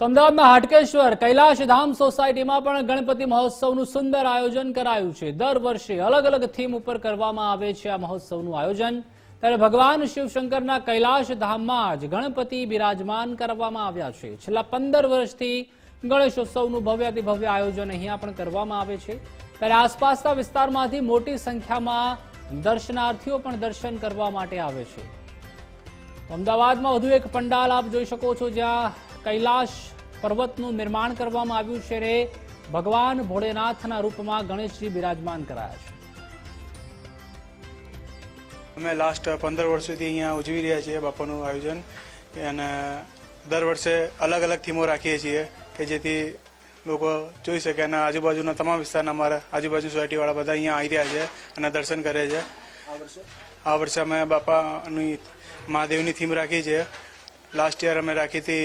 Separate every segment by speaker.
Speaker 1: તો અમદાવાદમાં હાટકેશ્વર કૈલાશ ધામ સોસાયટીમાં પણ ગણપતિ મહોત્સવનું સુંદર આયોજન કરાયું છે. દર વર્ષે અલગ અલગ થીમ ઉપર કરવામાં આવે છે આ મહોત્સવનું આયોજન. ત્યારે ભગવાન શિવશંકરના કૈલાશ ધામમાં જ ગણપતિ બિરાજમાન કરવામાં આવ્યા છે. છેલ્લા પંદર વર્ષથી ગણેશોત્સવનું ભવ્યાતિ ભવ્ય આયોજન અહીંયા પણ કરવામાં આવે છે. ત્યારે આસપાસના વિસ્તારમાંથી મોટી સંખ્યામાં દર્શનાર્થીઓ પણ દર્શન કરવા માટે આવે છે. અમદાવાદમાં વધુ એક પંડાલ આપ જોઈ શકો છો જ્યાં કૈલાશ પર્વતનું નિર્માણ કરવામાં આવ્યું છે રે. ભગવાન ભોળેનાથના રૂપમાં ગણેશજી બિરાજમાન કરાયા છે.
Speaker 2: અમે લાસ્ટ પંદર વર્ષ સુધી અહીંયા ઉજવી રહ્યા છીએ બાપાનું આયોજન. અને દર વર્ષે અલગ અલગ થીમો રાખીએ છીએ કે જેથી લોકો જોઈ શકે અને આજુબાજુના તમામ વિસ્તારના અમારા આજુબાજુ સોસાયટીવાળા બધા અહીંયા આવી રહ્યા છે અને દર્શન કરે છે. આ વર્ષે? અમે બાપાની મહાદેવની થીમ રાખી છે. લાસ્ટ યર અમે રાખી હતી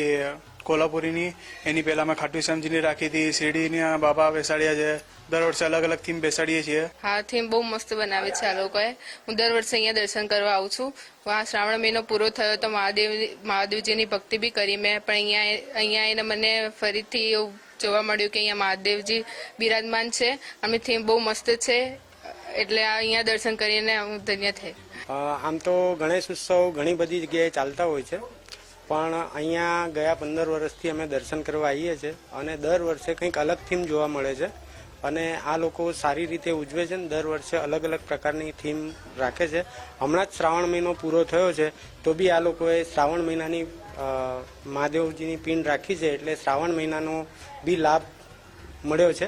Speaker 2: કોલ્હાપુરીની એની પહેલા અમે ખાટુ શ્યામજીની રાખી હતી શિરડીના બાબા બેસાડ્યા છે. દર વર્ષે અલગ અલગ થીમ બેસાડીએ છીએ.
Speaker 3: હા થીમ બહુ મસ્ત બનાવે છે આ લોકોએ. હું દર વર્ષે અહીંયા દર્શન કરવા આવું છું. આ શ્રાવણ મહિનો પૂરો થયો તો મહાદેવ મહાદેવજીની ભક્તિ બી કરી મેં. પણ અહીંયા અહીંયા એને મને ફરીથી એવું જોવા મળ્યું કે અહીંયા મહાદેવજી બિરાજમાન છે. અને થીમ બહુ મસ્ત છે. એટલે અહીંયા દર્શન કરીને હું ધન્ય થઈ.
Speaker 4: આમ તો ગણેશ ઉત્સવ ઘણી બધી જગ્યાએ ચાલતા હોય છે. પણ અહીંયા ગયા પંદર વર્ષથી અમે દર્શન કરવા આવીએ છીએ અને દર વર્ષે કંઈક અલગ થીમ જોવા મળે છે. અને આ લોકો સારી રીતે ઉજવે છે ને, દર વર્ષે અલગ અલગ પ્રકારની થીમ રાખે છે. હમણાં જ શ્રાવણ મહિનો પૂરો થયો છે, તો બી આ લોકોએ શ્રાવણ મહિનાની મહાદેવજીની પિંડ રાખી છે એટલે શ્રાવણ મહિનાનો બી લાભ મળ્યો છે.